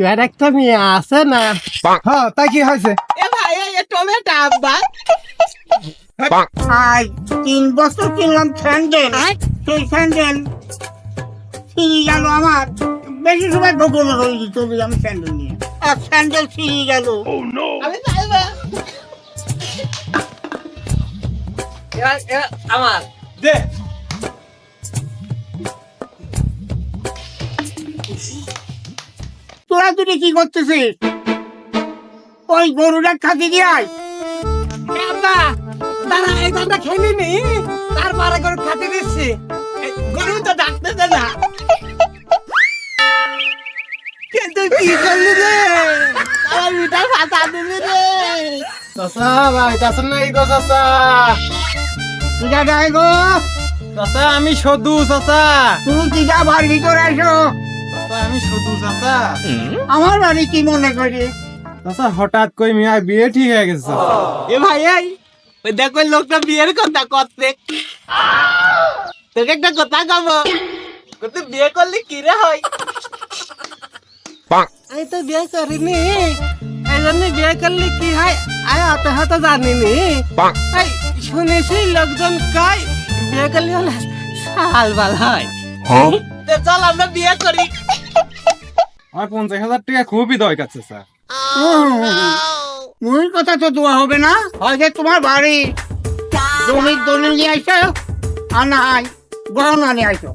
তুই একটা মেয়ে আছে না? হ্যাঁ তাই কি হয়েছে? এ ভাই এই টমেটো আব্বা। আই তিন বছর কিনলাম স্যান্ডেল। সেই স্যান্ডেল ছিঁড়ে গেল আমার। বেশি সময় না হয়ে চলে আমি স্যান্ডেল নিয়ে। আর স্যান্ডেল ছিঁড়ে গেল। আমি এবার এবার আমার। দে। তোরা কি করতেছিস? ওই গরুটা খাতে দিয়ে আয়। তারা এই ধানটা খেলি নি তারপরে গরু খাতে দিচ্ছি। গরু তো ডাকতে দে না। কিন্তু কি করলি রে? আমার মিটার ফাটা দিলি রে। ভাই তুই যাই গো। চাচা আমি সদু চাচা। তুমি কি যা ভিতরে এসো চাচা আমি সদু চাচা। আমার বাড়ি কি মনে করি? আচ্ছা হঠাৎ কই মিয়া বিয়ে ঠিক হয়ে গেছে। এ ভাই এই ওই দেখো লোকটা বিয়ের কথা করতে তোকে একটা কথা কব। তুই বিয়ে করলে কি রে হয়? আমি তো বিয়ে করিনি। এই জন্য বিয়ে করলে কি হয়? আমি অত হয়তো জানিনি। এই শুনেছি লোকজন কয় বিয়ে করলে হলে সাল বাল হয়? তো চল আমরা বিয়ে করি। আমার পঞ্চাশ হাজার টাকা খুবই দরকার স্যার। কথা তো দোয়া হবে না? হয়তো তোমার বাড়ি জমির দলিল নিয়ে আইসো আর নাই গহনা নিয়ে আইসো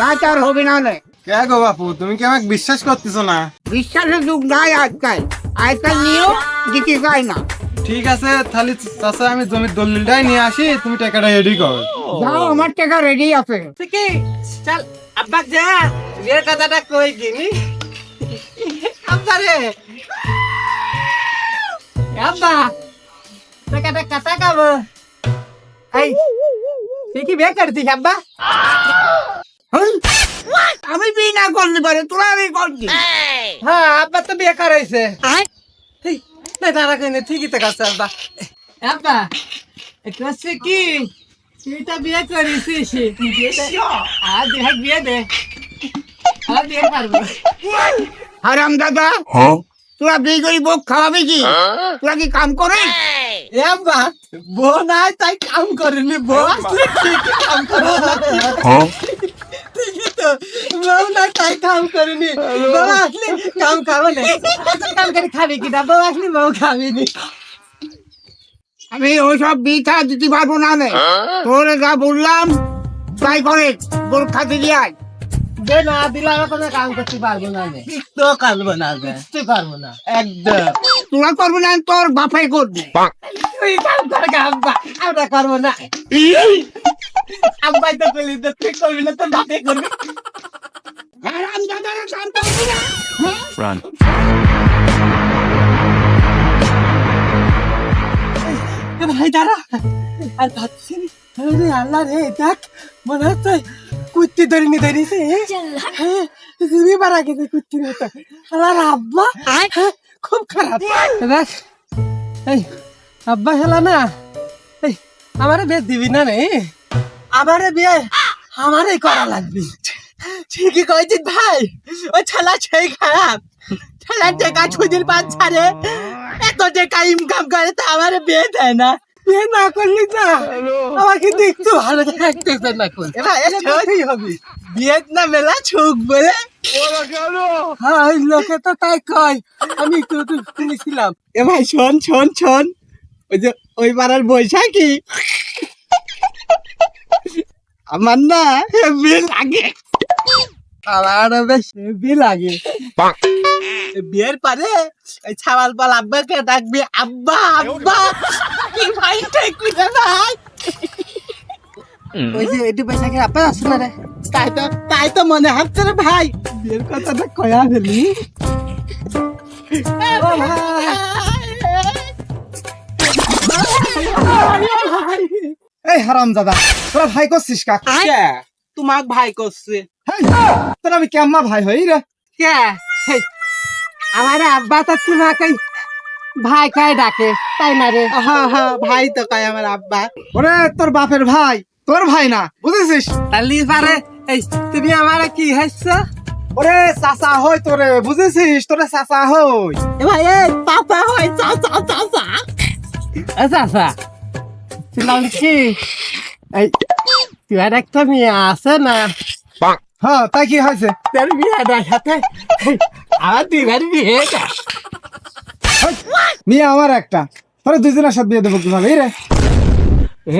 না তার হবে না নে। কে গো বাপু তুমি কি আমাকে বিশ্বাস করতেছো না? বিশ্বাসের যুগ নাই আজকাল। আজকাল নিয়েও দিতে চাই না। ঠিক আছে তাহলে চাচা আমি জমির দলিলটাই নিয়ে আসি তুমি টাকাটা রেডি করো। যাও আমার টাকা রেডি আছে। ঠিকই। চল আব্বা যা বিয়ের কথাটা কই গিনি আব্বা রে। আব্বা টাকাটা কাটা কাব এই তুই কি বিয়ে করছিস আব্বা? হই, আমি বিয়ে না করতে পারে তোরা আমি করছি হ্যাঁ আব্বা তো বিয়ে করাইছে না তারা কইনে ঠিকই তো কাছে আব্বা? আব্বা কাছে কি? তুই তো বিয়ে করিস আর বিয়ে দে। আর বিয়ে করব। হারাম দাদা। তোরা বিয়ে করি বউ খাওয়াবি কি? তোরা কি কাম করে? বউ নাই তাই কাম করেনি বউ। আসলে ঠিকই কাম করে ঠিকই তো বউ নাই তাই কাম করেনি। বউ আসলে কাম খাবে না। কাম করে খাবি কি না বউ আসলে বউ খাবি নি। আমি ওইসব বিথা দিতে পারব না নে। তোরে যা বললাম তাই করে গরু খাতে দিয়ে আয়। যে না দিলে আমি কোনো কাম করতে পারব না নে তো পারব না করতে পারব না। একদম। তোরা করবি না তোর বাপাই করবে। তুই কাম কর আব্বা। আমরা করব না। আব্বাই তো তুই করবি না তো বাপে করবি। হারাম দাদারা কাম করবি না? ভাই দাঁড়া। আর ভাবছি আল্লাহ রে দেখ মনে হচ্ছে কুত্তি ধরে নি ধরেছে তুমি মারা গেছে কুত্তির মতো। আল্লাহ আব্বা। হ্যাঁ, খুব খারাপ। দেখ এই আব্বা খেলা না এই আমারে বেশ দিবি না রে আমারে বিয়ে আমারে করা লাগবে। ঠিকই কয়েছিস ভাই ওই ছেলা সেই খারাপ। ছেলার টাকা ছুদির পাঁচ ছাড়ে। এত টাকা ইনকাম করে তা আমারে বিয়ে দেয় না। বিয়ে না করলি না। আমাকে দেখতে ভালো থাকতেছে না কোন হবে না মেলা ছুক বলে। হ্যাঁ লোকে তো তাই কয়। আমি একটু শুনেছিলাম। এ ভাই শোন শোন শোন। ওই যে ওই পাড়ার বৈশাখী আমার না লাগে। আমার বেশ হেভি লাগে। বিয়ের পরে ছাওয়াল পাল আব্বাকে ডাকবি আব্বা আব্বা কি ভাই ঠিক কইছে ভাই ওই যে এটু পয়সা আব্বা আছে না রে? তাই তো তাই তো মনে হচ্ছে রে ভাই। বিয়ের কথাটা কয়া ফেলি। ভাই। এই হারাম দাদা তোরা ভাই করছিস কাক? কে? তোমাক ভাই করছে। তোরা আমি কেমন ভাই হই রে? কে? আমার আব্বা তো তোমাকে ভাই কাই ডাকে তাই না রে? হ্যাঁ হ্যাঁ ভাই তো কাই আমার আব্বা। ওরে তোর বাপের ভাই তোর ভাই না বুঝেছিস? তাহলে পারে এই তুমি আমার কি হাসছ ওরে চাচা হই তোরে বুঝেছিস? তোরে চাচা হই। এ ভাই এ চাচা হয় চাচা চাচা। চাচা ছিলাম কি? এই তুই একটা মেয়ে আছে না? হ্যাঁ তাই কি হয়েছে? তোর বিয়েটার সাথে আমার দুই ভাই বিয়ে মেয়ে আমার একটা। তোরে দুজনের সাথে বিয়ে দেবো কীভাবে? রে।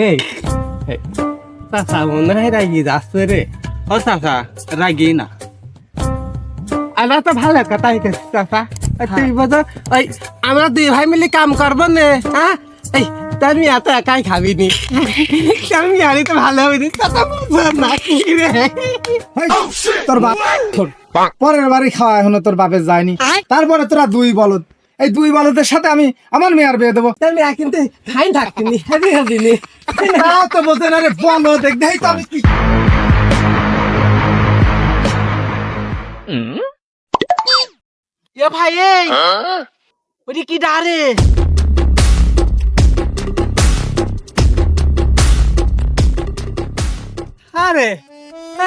এই এই, চাচা মনে হয় রাগি যাচ্ছে রে। ও চাচা রাগি না। আমরা তো ভালো করছি চাচা। তুই বোঝো ওই আমরা দুই ভাই মিলে কাম করব নে হ্যাঁ? এই তোর মেয়ে তো একাই খাবি নি তোর মেয়ে তো ভালো হবে তোর বাপ পরের বাড়ি খাওয়া এখনও তোর বাপের যায়নি। তারপরে তোরা দুই বলদ। এই দুই বলদের সাথে আমি আমার মেয়ের বিয়ে দেবো। তোর মেয়ে কিন্তু খাই থাকতিনি হেবি হেবি নি তাও তো বলতে না রে বলদ দেখ তো আমি কি এ ভাই এই ওটি কি ডারে? আরে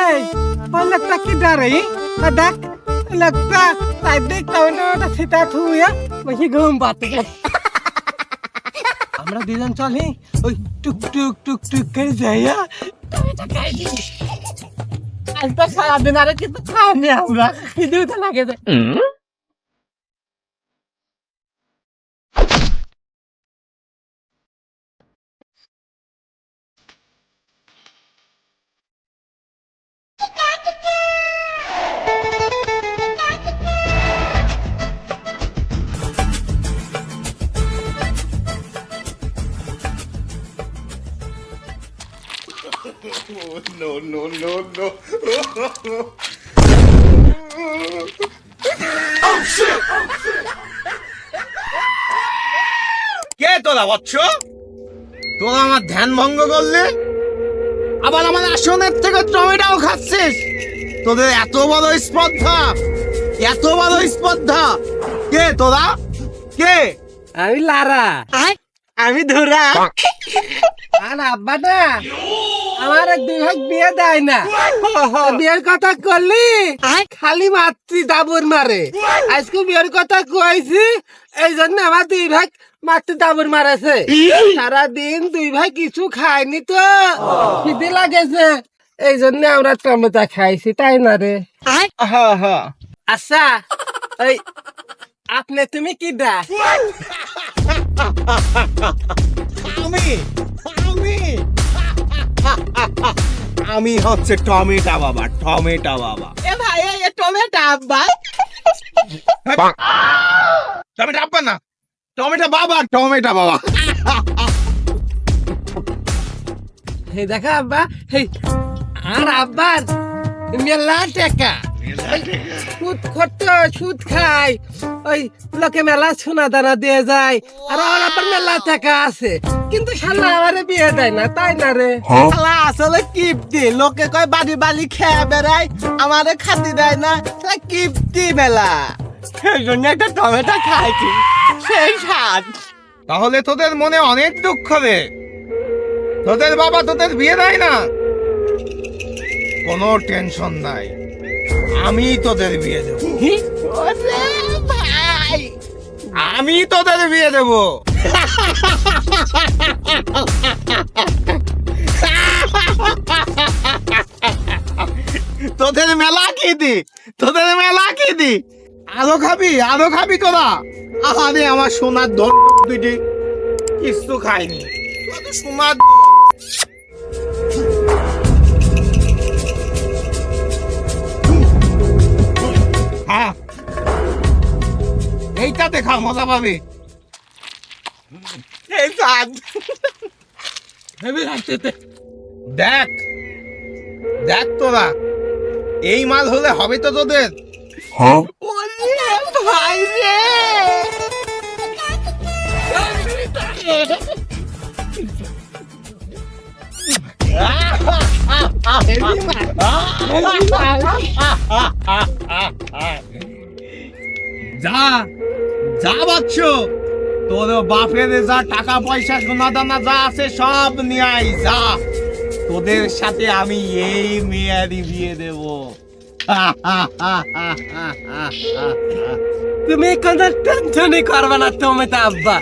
এই ওই লোকটা কি ডারে দেখ লোকটা তাই দেখ টমেটোটা সেটা থুয়া বসে ঘুম পাতে। আমরা দুজন চলি ওই টুক টুক টুক টুক করে দিই আজ তো সারাদিন আরে কিছু খাইনি আমরা খিদেও তো লাগে যায় কে তোরা বচ্চ তোরা আমার ধ্যান ভঙ্গ করলে? আবার আমার আসনের থেকে টমেটাও খাচ্ছিস? তোদের এত বড় স্পর্ধা এত বড় স্পর্ধা। কে তোরা? কে? আমি লারা। আমি ধরা। আর আব্বা না আমার এক দুই ভাগ বিয়ে দেয় না। বিয়ের কথা করলি খালি মাতৃ দাবর মারে। আজকে বিয়ের কথা কইছি এই জন্য আমার দুই ভাগ মাতৃ দাবর মারেছে। সারাদিন দুই ভাই কিছু খায়নি তো। খিদে লাগেছে। এই জন্য আমরা টমেটো খাইছি তাই না রে? আচ্ছা এই আপনি তুমি কি দা? আমি আমি। আমি হচ্ছে টমেটা বাবা টমেটা বাবা। এ ভাই এই টমেটা আব্বা। টমেটা আব্বা না টমেটা বাবা টমেটা বাবা। হে দেখা আব্বা। হে আর আব্বার মেলা টেকা সুদ করতো সুদ খাই। ওই লোকে মেলা সোনা দানা দিয়ে যায়। আর আমার আব্বার মেলা টাকা আছে। কিন্তু শালা আমারে বিয়ে দেয় না তাই না রে? শালা আসলে কিপটি লোকে কয় বাড়ি বাড়ি খেয়ে বেড়ায় আমারে খাতি দেয় না। শালা কিপটি মেলা। সেই জন্য একটা টমেটো খাইছি। সেই স্বাদ। তাহলে তোদের মনে অনেক দুঃখ রে। তোদের বাবা তোদের বিয়ে দেয় না? কোনো টেনশন নাই। আমি তোদের বিয়ে দেব। ভাই। আমি তোদের বিয়ে দেব। তোদের মেলা কি দি? তোদের মেলা কি দি? আরও খাবি আরও খাবি তোরা। আহারে আমার সোনার দণ্ড দুইটি। কিছু খাইনি। সোনার হ্যাঁ এইটাতে খা মজা পাবি। দেখ দেখ তোরা। এই মাল হলে হবে তো তোদের। ভাই রে। যা যা বাচ্চ তোর বাপের যা টাকা পয়সা সোনা দানা যা আছে সব নিয়ে আই যা। তোদের সাথে আমি এই মেয়েরই বিয়ে দেব। তুমি কোনো টেনশনই করবে না, তুমি তো আব্বা।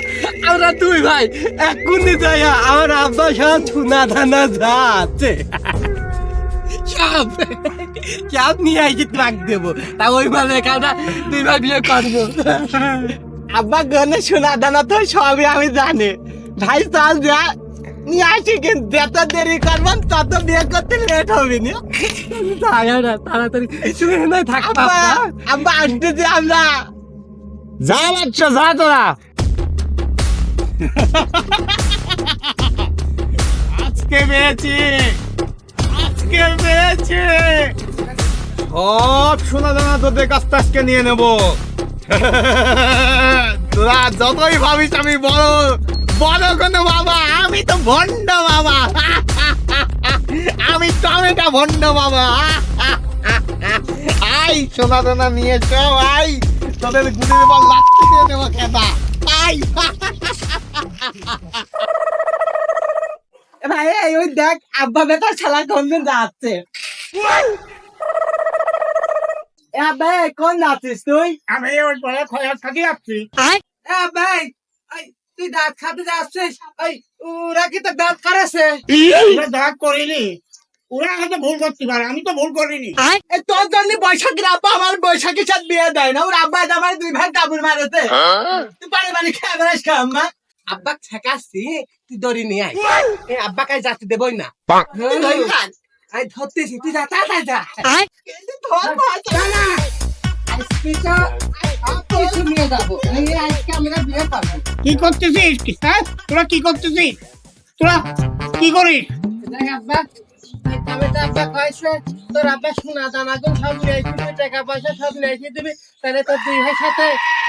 আমরা দুই ভাই এক কুন্দি যাইয়া আমার আব্বা সব সোনা দানা যা আছে। সব নিয়ে আইছি ট্রাক দেবো? তা ওই কাটা দুই ভাই বিয়ে করব। আব্বা গনে সোনা দানা তো সবই আমি জানি। ভাই চাল যা। নিয়ে আসি কিন্তু যত দেরি করবেন তত বিয়ে করতে লেট হবে না। তাড়াতাড়ি তুমি না থাকবা আব্বা আসতেছি আমরা। যা বাচ্চা যা তোরা। আজকে পেয়েছি। সব তোরা যতই ভাবিস আমি বড় বড় কোনো বাবা, আমি তো ভণ্ড বাবা। আমি টমেটো ভণ্ড বাবা। আই, সোনা দানা নিয়ে চো আই। তোদের গুলির বল লাত্তি দিয়ে দেবো খেতা। আই। এই ওই দেখ আব্বা বেটা শালা কোন দিন যাচ্ছে আব্বা কোন যাচ্ছিস তুই? আমি ওই বলে খয়ার থাকি আসছি এ তুই দাঁত খাতে যাচ্ছিস? ওই ওরা কি তো দাঁত কারেছে দাগ করিনি। ওরা হয়তো ভুল করতে পারে আমি তো ভুল করিনি। এ তোর জন্য বৈশাখীর আব্বা আমার বৈশাখীর সাথে বিয়ে দেয় না। ওর আব্বা আমার দুই ভাই কাবুর মারেছে। তুই পারে বাড়ি খেয়ে বেড়াস খা আম্মা? আব্বা ঠেকাচ্ছি তুই দড়ি নিয়ে আয়। এ আব্বা কাছে যাতে দেবই না। ধরতেছি তুই যা যা ধর না তো করব। কি করতেছিস? হ্যাঁ? তোরা কি করতেছিস? তোরা কি করিস? আব্বা তোর আব্বা সোনা দানা সব নিয়ে টাকা পয়সা সব নিয়ে দিবি। তাহলে তোর দুই ভাই সাথে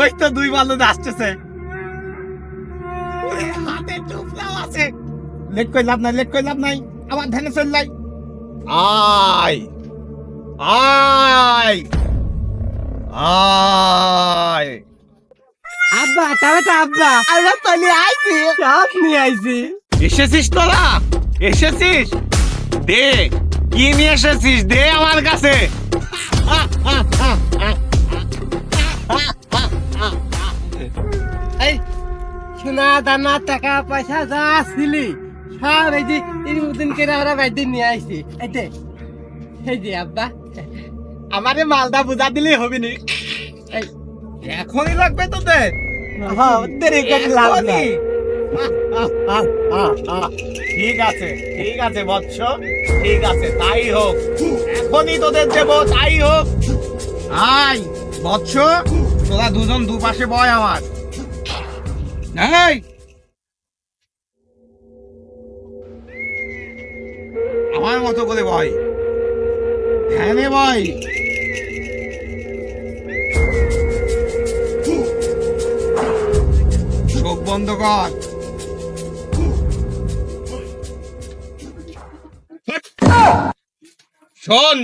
ওই তো দুই বালুদ আসতেছে। হাতে টুকরাও আছে। লেট কই লাভ নাই লেট কই লাভ নাই। আবার ধ্যানে চল লাই আয়! আয়! আয়! আব্বা তবে তো আব্বা আমরা নিয়ে আইছি। সব নিয়ে আইছি। এসেছিস তোরা? এসেছিস? দে কি নিয়ে এসেছিস? দে আমার কাছে। সোনা দানা টাকা পয়সা যা ছিলি সব এই যে ইরুদিন করে আমরা বাইদিন নিয়ে আইছি। এই যে এই যে আব্বা আমারে মালদা বুঝা দিলেই হবে নি। এই এখনই লাগবে লাভ নাই। ঠিক আছে ঠিক আছে বৎস ঠিক আছে তাই হোক। এখনই তোদের দেব তাই হোক। আয় বৎস তোরা দুজন দুপাশে বয় আমার। এই! আমার মতো করে বয় ধ্যানে বয় চোখ বন্ধ কর। শোন,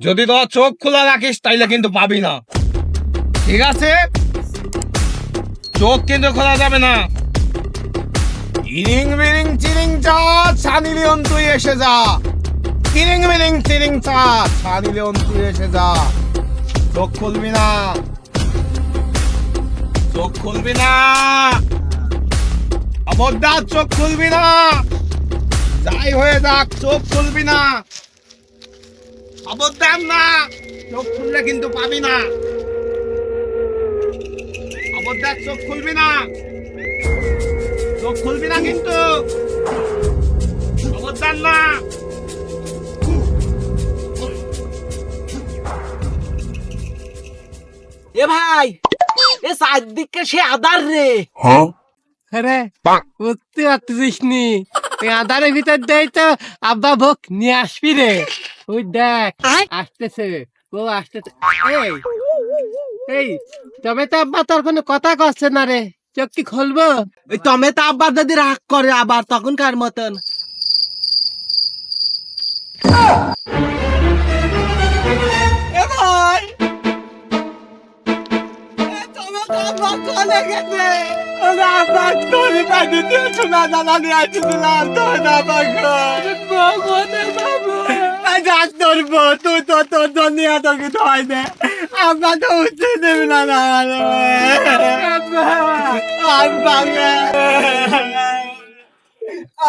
যদি তোর চোখ খোলা রাখিস, তাইলে কিন্তু পাবি না। ঠিক আছে? চোখ কিন্তু খোলা যাবে না। ইরিং বিরিং চিরিং চা ছানি লিওন তুই এসে যা। কিরিং বিরিং চিরিং চা ছানি তুই এসে যা। চোখ খুলবি না। চোখ খুলবি না। খবরদার চোখ খুলবি না। যাই হয়ে যাক, চোখ খুলবি না। খবরদার না, চোখ খুললে কিন্তু পাবি না। চোখ খুলবি না। চোখ খুলবি না কিন্তু। খবরদার না। এ ভাই এ চারদিকে সে আদার রে। হ্যাঁ? আরে বুঝতে পারতেছিস নি। এই আধারের ভিতর দেই তো আব্বা ভোগ নিয়ে আসবি রে। ওই দেখ আসতেছে। ও আসতেছে। এই এই তবে তো আব্বা তোর কোনো কথা কচ্ছে না রে। চোখ কি খুলবো? ওই তমে তো আব্বার যদি রাগ করে আবার তখনকার মতন। আব্বা আব্বা তোরে তোর আব্বা তুই তো তোর জন্য এত কিছু হয় না। আব্বা তো উঠতে দেবে না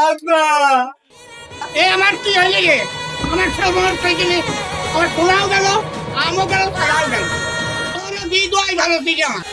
আব্বা। এ, আমার কি হইলে রে? আমার সব আমার সাইকেলে আমার সোনাও গেল, আমও গেল খাওয়াও গেল। দিয়ে দোয়াই ভালো দিকে আমার।